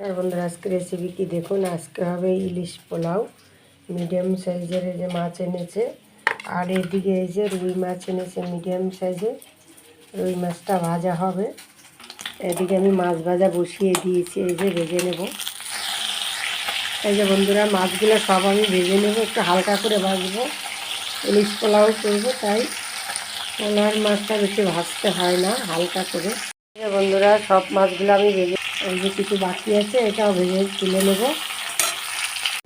আর বন্ধুরা আজকে রেসিপি কি দেখুন? আজকে হবে ইলিশ পোলাও মিডিয়াম সাইজের এই যে মাছ এনেছে, আর এদিকে এই যে রুই মাছ এনেছে মিডিয়াম সাইজে রুই মাছটা ভাজা হবে। এদিকে আমি মাছ ভাজা বসিয়ে দিয়েছি, এই যে ভেজে নেব। এই যে বন্ধুরা, মাছগুলো সব আমি ভেজে নেব, একটু হালকা করে ভাজবো। ইলিশ পোলাও করব, তাই পোলার মাছটা বেশি ভাজতে হয় না, হালকা করে। বন্ধুরা, সব মাছগুলো আমি ভেজে এই যে কিছু বাকি আছে, এটাও ভেজে তুলে নেব।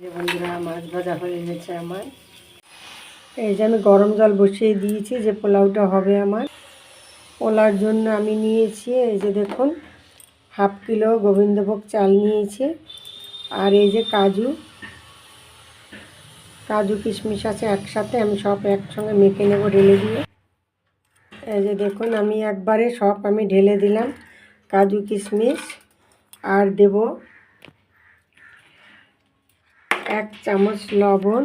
যে বন্ধুরা, মাছ ভাজা হয়ে গেছে আমার। এই যে আমি গরম জল বসিয়ে দিয়েছি যে পোলাওটা হবে আমার। পোলার জন্য আমি নিয়েছি, এই যে দেখুন, হাফ কিলো গোবিন্দভোগ চাল নিয়েছি। আর এই যে কাজু কাজু কিশমিশ আছে একসাথে, আমি সব একসঙ্গে মেখে নেব ঢেলে দিয়ে। এই যে দেখুন, আমি একবারে সব আমি ঢেলে দিলাম কাজু কিশমিশ। আর দেব এক চামচ লবণ।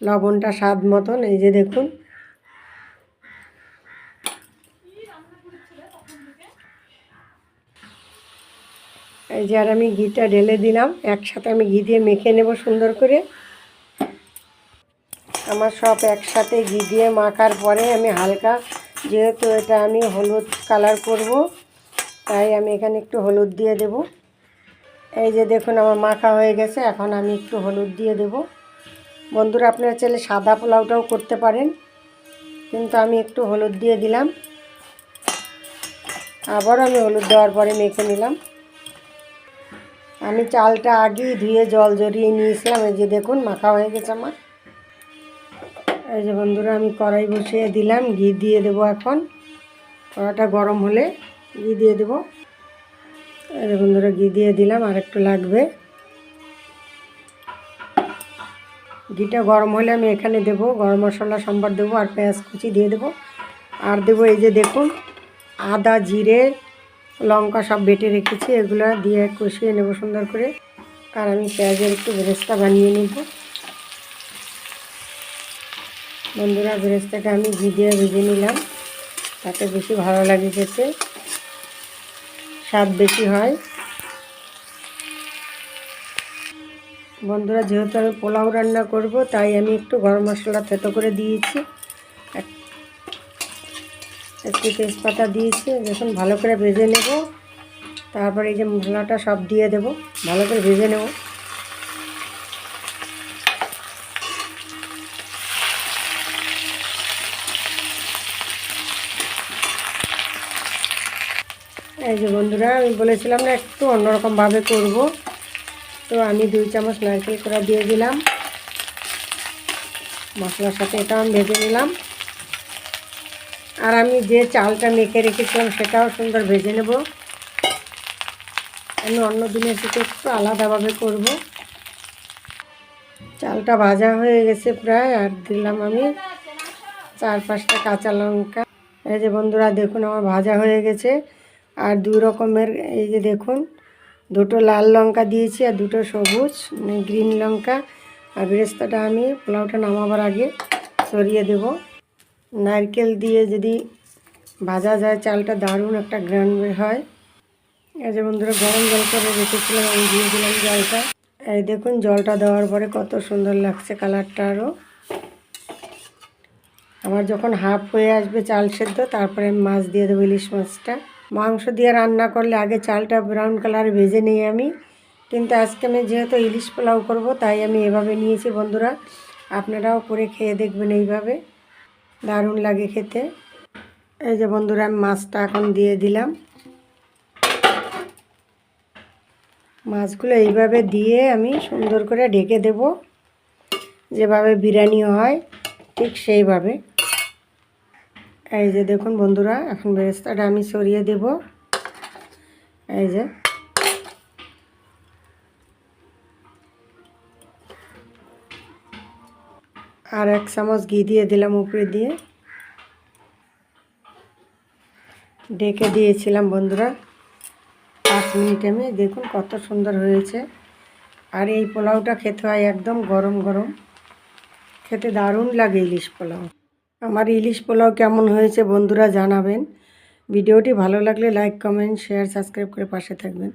লবণটা স্বাদ মতন, এই যে দেখুন। এই যে আর আমি ঘিটা ঢেলে দিলাম, একসাথে আমি ঘি দিয়ে মেখে নেব সুন্দর করে। আমার সব একসাথে ঘি দিয়ে মাখার পরে আমি হালকা, যেহেতু এটা আমি হলুদ কালার করব তাই আমি এখানে একটু হলুদ দিয়ে দেব। এই যে দেখুন, আমার মাখা হয়ে গেছে, এখন আমি একটু হলুদ দিয়ে দেব। বন্ধুরা, আপনারা চাইলে সাদা পোলাওটাও করতে পারেন, কিন্তু আমি একটু হলুদ দিয়ে দিলাম। আবার আমি হলুদ দেওয়ার পরে মেখে নিলাম। আমি চালটা আগেই ধুয়ে জল জড়িয়ে নিয়েছিলাম, এই যে দেখুন, মাখা হয়ে গেছে আমার। এই যে বন্ধুরা, আমি কড়াই বসিয়ে দিলাম, ঘি দিয়ে দেবো এখন। কড়াটা গরম হলে ঘি দিয়ে দেবো। যে বন্ধুরা ঘি দিয়ে দিলাম, আর একটু লাগবে। ঘিটা গরম হলে আমি এখানে দেবো, গরম মশলা, সম্বার দেবো, আর পেঁয়াজ কুচি দিয়ে দেবো। আর দেবো এই যে দেখুন, আদা, জিরে, লঙ্কা সব বেটে রেখেছি, এগুলো দিয়ে কষিয়ে নেব সুন্দর করে। আর আমি পেঁয়াজের একটু বেরেস্তা বানিয়ে নেব। বন্ধুরা বেরেস্তাটা আমি ঘি দিয়ে ভেজে নিলাম, তাতে বেশি ভালো লাগে খেতে। স্বাদ বেশি হয়। বন্ধুরা, যেহেতু আমি পোলাও রান্না করব, তাই আমি একটু গরম মশলা থেতো করে দিয়েছি। একটু তেজপাতা দিয়েছি। যখন ভালো করে ভেজে নেব। তারপরে এই যে মশলাটা সব দিয়ে দেব। ভালো করে ভেজে নেব। এই যে বন্ধুরা, আমি বলেছিলাম না, একটু অন্যরকমভাবে করব। তো আমি দুই চামচ নারকেল করা দিয়ে দিলাম। মশলার সাথে এটা আমি ভেজে নিলাম। আর আমি যে চালটা মেখে রেখেছিলাম, সেটাও সুন্দর ভেজে নেব। আমি অন্য দিনের থেকে একটু আলাদাভাবে করব। চালটা ভাজা হয়ে গেছে প্রায়, আর দিলাম আমি চার পাঁচটা কাঁচা লঙ্কা। এই যে বন্ধুরা, দেখুন আমার ভাজা হয়ে গেছে। আর দুই রকমের, এই যে দেখুন, দুটো লাল লঙ্কা দিয়েছি আর দুটো সবুজ মানে গ্রিন লঙ্কা। আর বেরেস্তাটা আমি পোলাওটা নামাবার আগে সরিয়ে দেব। নারকেল দিয়ে যদি ভাজা যায়, চালটা দারুণ একটা গ্রান হয়। এই যে বন্ধুরা, গরম জল করে রেখেছিলাম, আমি দিয়ে দিলাম জলটা। এই দেখুন, জলটা দেওয়ার পরে কত সুন্দর লাগছে কালারটা আরও আমার যখন হাফ হয়ে আসবে চাল সেদ্ধ, তারপরে আমি মাছ দিয়ে দেবো ইলিশ মাছটা। মাংস দিয়ে রান্না করলে আগে চালটা ব্রাউন কালার ভেজে নিই আমি। কিন্তু আজকে আমি যেহেতু ইলিশ পোলাও করব, তাই আমি এভাবে নিয়েছি বন্ধুরা। আপনারাও করে খেয়ে দেখবেন এইভাবে। দারুণ লাগে খেতে। এই যে বন্ধুরা, আমি মাছটা এখন দিয়ে দিলাম। মাছগুলো এইভাবে দিয়ে আমি সুন্দর করে ঢেকে দেব। যেভাবে বিরিয়ানি হয়, ঠিক সেইভাবে। এই যে দেখুন বন্ধুরা, এখন বেরেস্তাটা আমি সরিয়ে দেব। এই যে। আর এক চামচ ঘি দিয়ে দিলাম উপরে দিয়ে। ডেকে দিয়েছিলাম বন্ধুরা। পাঁচ মিনিট আমি, দেখুন কত সুন্দর হয়েছে। আর এই পোলাওটা খেতে হয় একদম গরম গরম। খেতে দারুণ লাগে ইলিশ পোলাও। আমার ইলিশ পোলাও কেমন হয়েছে বন্ধুরা জানাবেন। ভিডিওটি ভালো লাগলে লাইক কমেন্ট শেয়ার সাবস্ক্রাইব করে পাশে থাকবেন।